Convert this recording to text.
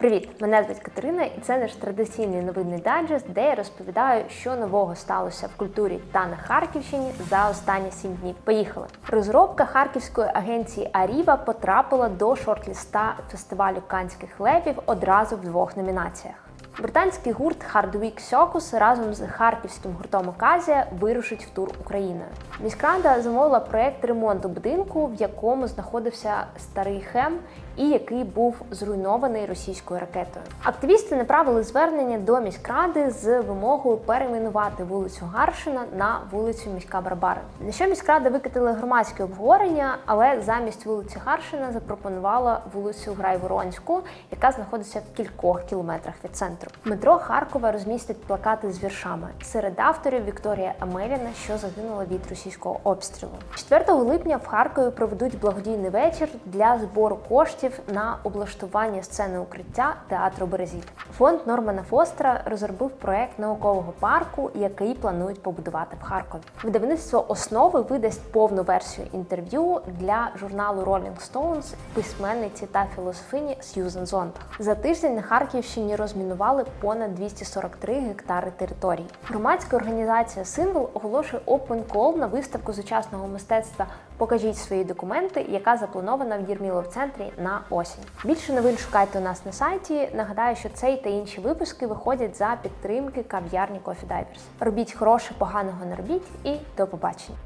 Привіт! Мене звуть Катерина, і це наш традиційний новинний дайджест, де я розповідаю, що нового сталося в культурі та на Харківщині за останні сім днів. Поїхали! Розробка харківської агенції Аріва потрапила до шорт-ліста фестивалю Канських левів одразу в двох номінаціях. Британський гурт Hardwick Circus разом з харківським гуртом Оказія вирушить в тур Україною. Міськрада замовила проект ремонту будинку, в якому знаходився старий хем і який був зруйнований російською ракетою. Активісти направили звернення до міськради з вимогою перейменувати вулицю Гаршина на вулицю Міська Барбара. На що міськрада викатила громадське обговорення, але замість вулиці Гаршина запропонувала вулицю Грайворонську, яка знаходиться в кількох кілометрах від центру. Метро Харкова розмістить плакати з віршами. Серед авторів Вікторія Амеліна, що загинула від російського обстрілу. 4 липня в Харкові проведуть благодійний вечір для збору коштів на облаштування сцени укриття театру Березіль. Фонд Нормана Фостера розробив проект наукового парку, який планують побудувати в Харкові. Видавництво основи видасть повну версію інтерв'ю для журналу Rolling Stones письменниці та філософині Сьюзен Зонтах. За тиждень на Харківщині розмінували понад 243 гектари території. Громадська організація Символ оголошує open call на виставку сучасного мистецтва Покажіть свої документи, яка запланована в Єрмілов центрі на осінь. Більше новин шукайте у нас на сайті. Нагадаю, що цей та інші випуски виходять за підтримки кав'ярні Coffee Divers. Робіть хороше, поганого не робіть і до побачення.